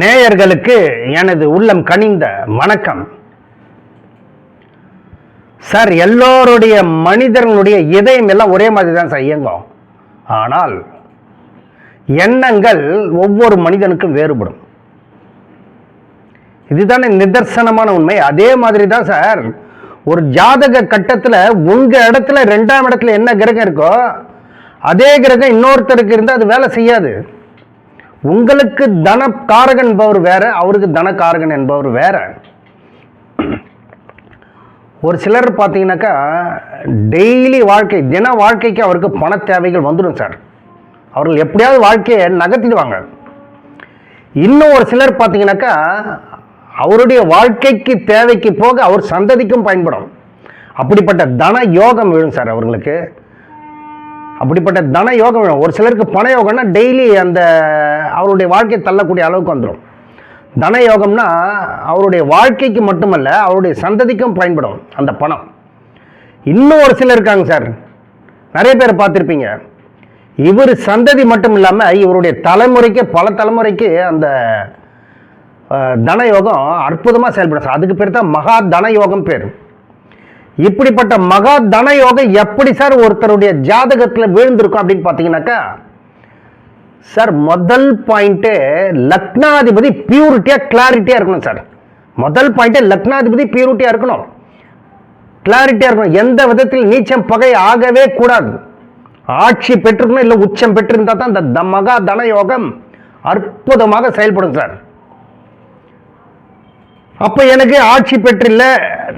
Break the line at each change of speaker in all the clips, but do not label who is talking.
நேயர்களுக்கு எனது உள்ளம் கனிந்த வணக்கம். சார் எல்லோருடைய மனிதர்களுடைய இதயம் எல்லாம் ஒரே மாதிரி தான் சார் இயங்கும். ஆனால் எண்ணங்கள் ஒவ்வொரு மனிதனுக்கும் வேறுபடும். இதுதானே நிதர்சனமான உண்மை. அதே மாதிரி தான் சார் ஒரு ஜாதக கட்டத்தில் உங்கள் இடத்துல ரெண்டாம் இடத்துல என்ன கிரகம் இருக்கோ அதே கிரகம் இன்னொருத்தருக்கு இருந்தால் அது வேலை செய்யாது. உங்களுக்கு தனக்காரகன் என்பவர் வேற அவருக்கு தனக்காரகன் என்பவர் வேற. ஒரு சிலர் பார்த்தீங்கன்னாக்கா டெய்லி வாழ்க்கை தின வாழ்க்கைக்கு அவருக்கு பண தேவைகள் வந்துடும் சார். அவர்கள் எப்படியாவது வாழ்க்கையை நகர்த்திடுவாங்க. இன்னும் ஒரு சிலர் பார்த்தீங்கன்னாக்கா அவருடைய வாழ்க்கைக்கு தேவைக்கு போக அவர் சந்ததிக்கும் பயன்படும். அப்படிப்பட்ட தன யோகம் விழும் சார் அவர்களுக்கு. அப்படிப்பட்ட தன யோகம் வேணும். ஒரு சிலருக்கு பண யோகம்னா டெய்லி அந்த அவருடைய வாழ்க்கையை தள்ளக்கூடிய அளவுக்கு வந்துடும். தன யோகம்னா அவருடைய வாழ்க்கைக்கு மட்டுமல்ல அவருடைய சந்ததிக்கும் பயன்படும் அந்த பணம். இன்னும் ஒரு சிலர் இருக்காங்க சார். நிறைய பேர் பார்த்துருப்பீங்க. இவர் சந்ததி மட்டும் இல்லாமல் இவருடைய தலைமுறைக்கு பல தலைமுறைக்கு அந்த தன யோகம் அற்புதமாக செயல்படும் சார். அதுக்கு பேர் தான் மகா தன யோகம் பேர். இப்படிப்பட்ட மகா தன யோகம் எப்படி சார் ஒருத்தருடைய ஜாதகத்தில் விழுந்திருக்கும் அப்படின்னு பார்த்தீங்கன்னாக்கா சார் முதல் பாயிண்ட்டு லக்னாதிபதி பியூரிட்டியாக கிளாரிட்டியாக இருக்கணும் சார். முதல் பாயிண்ட்டு லக்னாதிபதி பியூரிட்டியாக இருக்கணும். கிளாரிட்டியாக இருக்கணும். எந்த விதத்தில் நீச்சம் பகை ஆகவே கூடாது. ஆட்சி பெற்றிருக்கணும் இல்லை உச்சம் பெற்றிருந்தால் தான் இந்த த- மகா தன யோகம் அற்புதமாக செயல்படும் சார். அப்போ எனக்கு ஆட்சி பெற்றில்லை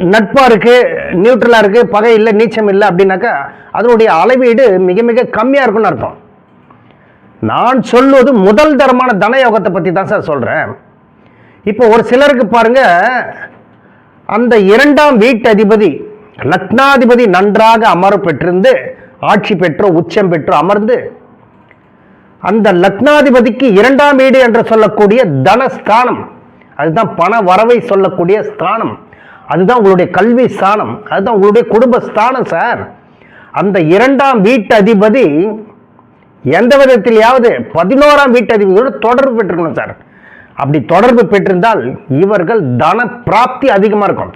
நட்பாக இருக்குது நியூட்ரலாக இருக்குது பகை இல்லை நீச்சம் இல்லை அப்படின்னாக்கா அதனுடைய அளவீடு மிக மிக கம்மியாக இருக்கும்னு அர்த்தம். நான் சொல்வது முதல் தரமான தனயோகத்தை பற்றி தான் சார் சொல்கிறேன் இப்போ ஒரு சிலருக்கு பாருங்கள் அந்த இரண்டாம் வீட்டு அதிபதி லக்னாதிபதி நன்றாக அமர பெற்றிருந்து ஆட்சி பெற்றோ உச்சம் பெற்றோ அமர்ந்து அந்த லக்னாதிபதிக்கு இரண்டாம் வீடு என்று சொல்லக்கூடிய தனஸ்தானம் அதுதான் பண வரவை சொல்லக்கூடிய ஸ்தானம். அதுதான் உங்களுடைய கல்வி ஸ்தானம். அதுதான் உங்களுடைய குடும்ப ஸ்தானம் சார். அந்த இரண்டாம் வீட்டு அதிபதி எந்த விதத்திலேயாவது பதினோராம் வீட்டு அதிபதியோடு தொடர்பு பெற்றிருக்கணும் சார். அப்படி தொடர்பு பெற்றிருந்தால் இவர்கள் தன பிராப்தி அதிகமாக இருக்கும்.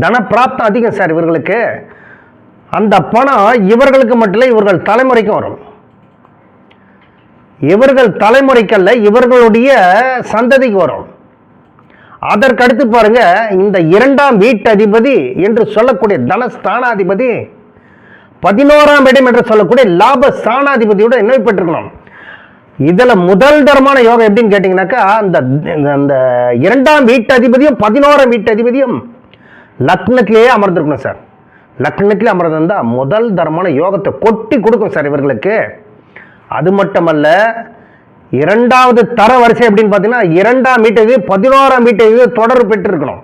தன பிராப்தம் அதிகம் சார் இவர்களுக்கு. அந்த பணம் இவர்களுக்கு மட்டும் இல்லை இவர்கள் தலைமுறைக்கும் வரும். இவர்கள் தலைமுறைக்கல்ல இவர்களுடைய சந்ததிக்கு வரும். அதற்கடுத்து பாருங்க இந்த இரண்டாம் வீட்டதிபதி என்று சொல்லக்கூடிய தனஸ்தானாதிபதி பதினோராம் இடம் என்று சொல்லக்கூடிய லாப ஸ்தானாதிபதியோட இணைவு பெற்றிருக்கணும். இதில் முதல் தரமான யோகம் எப்படின்னு கேட்டிங்கனாக்கா அந்த அந்த இரண்டாம் வீட்டு அதிபதியும் பதினோராம் வீட்டு அதிபதியும் லக்னத்திலேயே அமர்ந்திருக்கணும் சார். லக்னத்திலே அமர்ந்திருந்தால் முதல் தரமான யோகத்தை கொட்டி கொடுக்கும் சார் இவர்களுக்கு. அது மட்டுமல்ல இரண்டாவது தர வரிசை அப்படின்னு பார்த்தீங்கன்னா இரண்டாம் வீட்டு பதினோராம் வீட்டு தொடர்பு பெற்றிருக்கணும்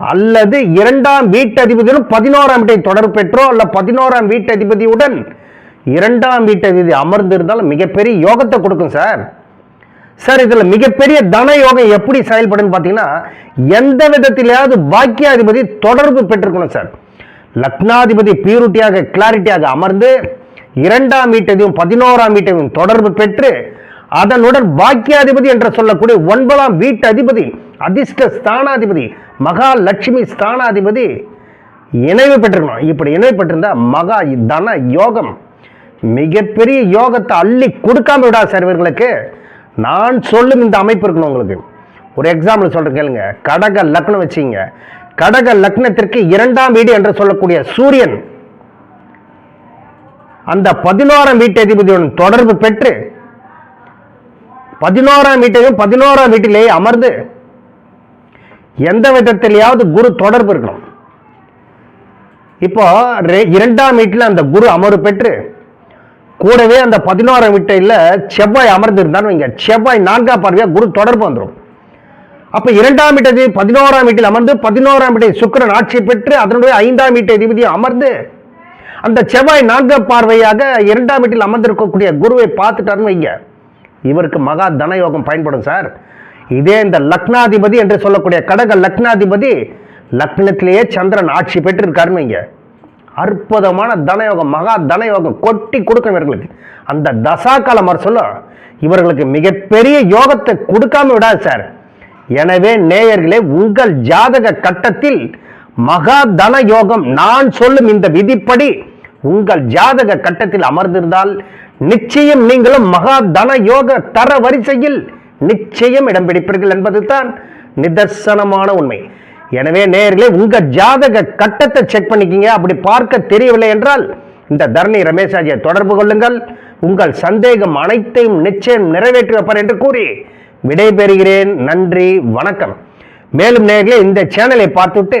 அல்லது இரண்டாம் வீட்டதிபதியுடன் பதினோராம் வீட்டை தொடர்பு பெற்றோ அல்ல பதினோராம் வீட்டதிபதியுடன் இரண்டாம் வீட்டதிபதி அமர்ந்திருந்தாலும் மிகப்பெரிய யோகத்தை கொடுக்கும் சார். சார் இதில் மிகப்பெரிய தன யோகம் எப்படி செயல்படுன்னு பார்த்தீங்கன்னா எந்த விதத்திலேயாவது பாக்கியாதிபதி தொடர்பு பெற்றிருக்கணும் சார். லக்னாதிபதி பியூரிட்டியாக கிளாரிட்டியாக அமர்ந்து இரண்டாம் வீட்டையும் பதினோராம் வீட்டையும் தொடர்பு பெற்று அதனுடன் பாக்கியாதிபதி என்று சொல்லக்கூடிய ஒன்பதாம் வீட்டு அதிபதி அதிர்ஷ்ட ஸ்தானாதிபதி மகா லட்சுமி ஸ்தானாதிபதி இணைவு பெற்றிருக்கணும். இப்படி இணைவு பெற்றிருந்தா மகா தன யோகம் மிகப்பெரிய யோகத்தை அள்ளி கொடுக்காம விடாது சார் இவர்களுக்கு. நான் சொல்லும் இந்த அமைப்பு இருக்கணும் உங்களுக்கு. ஒரு எக்ஸாம்பிள் சொல்கிறேன் கேளுங்க. கடக லக்னம் வச்சிங்க. கடக லக்னத்திற்கு இரண்டாம் வீடு என்று சொல்லக்கூடிய சூரியன் அந்த பதினோராம் வீட்டு அதிபதியுடன் தொடர்பு பெற்று பதினோராம் வீட்டையும் பதினோராம் வீட்டிலேயே அமர்ந்து எந்த விதத்திலேயாவது குரு தொடர்பு இருக்கணும். இப்போ ரெ- இரண்டாம் வீட்டில் அந்த குரு அமர்வு பெற்று கூடவே அந்த பதினோராம் வீட்டையில் செவ்வாய் அமர்ந்திருந்தான்னு வைங்க செவ்வாய் நான்காம் பார்வையாக குரு தொடர்பு வந்துடும் அப்போ இரண்டாம் வீட்டை பதினோராம் வீட்டில் அமர்ந்து பதினோராம் வீட்டை சுக்கரன் ஆட்சி பெற்று அதனுடைய ஐந்தாம் வீட்டு அதிபதியும் அமர்ந்து அந்த செவ்வாய் நாக பார்வையாக இரண்டாம் வீட்டில் அமர்ந்திருக்கக்கூடிய குருவை பார்த்துட்டாருன்னு வைங்க. இவருக்கு மகா தனயோகம் பயன்படும் சார். இதே இந்த லக்னாதிபதி என்று சொல்லக்கூடிய கடக லக்னாதிபதி லக்னத்திலேயே சந்திரன் ஆட்சி பெற்றிருக்காருன்னு வைங்க. அற்புதமான தனயோகம் மகா தனயோகம் கொட்டி கொடுக்கும் இவர்களுக்கு. அந்த தசாகாலம் அவர் சொல்ல இவர்களுக்கு மிகப்பெரிய யோகத்தை கொடுக்காம விடாது சார். எனவே நேயர்களே உங்கள் ஜாதக கட்டத்தில் மகா தன யோகம் நான் சொல்லும் இந்த விதிப்படி உங்கள் ஜாதக கட்டத்தில் அமர்ந்திருந்தால் நிச்சயம் நீங்களும் மகா தன யோக தர வரிசையில் நிச்சயம் இடம் பிடிப்பீர்கள் என்பதுதான் நிதர்சனமான உண்மை. எனவே நேர்களே உங்க ஜாதக கட்டத்தை செக் பண்ணிக்கிங்க. அப்படி பார்க்க தெரியவில்லை என்றால் இந்த தரணி ரமேஷாஜியை தொடர்பு கொள்ளுங்கள். உங்கள் சந்தேகம் அனைத்தையும் நிச்சயம் நிறைவேற்றி வைப்பார் என்று கூறி விடைபெறுகிறேன். நன்றி வணக்கம். மேலும் நேர்களே இந்த சேனலை பார்த்துட்டு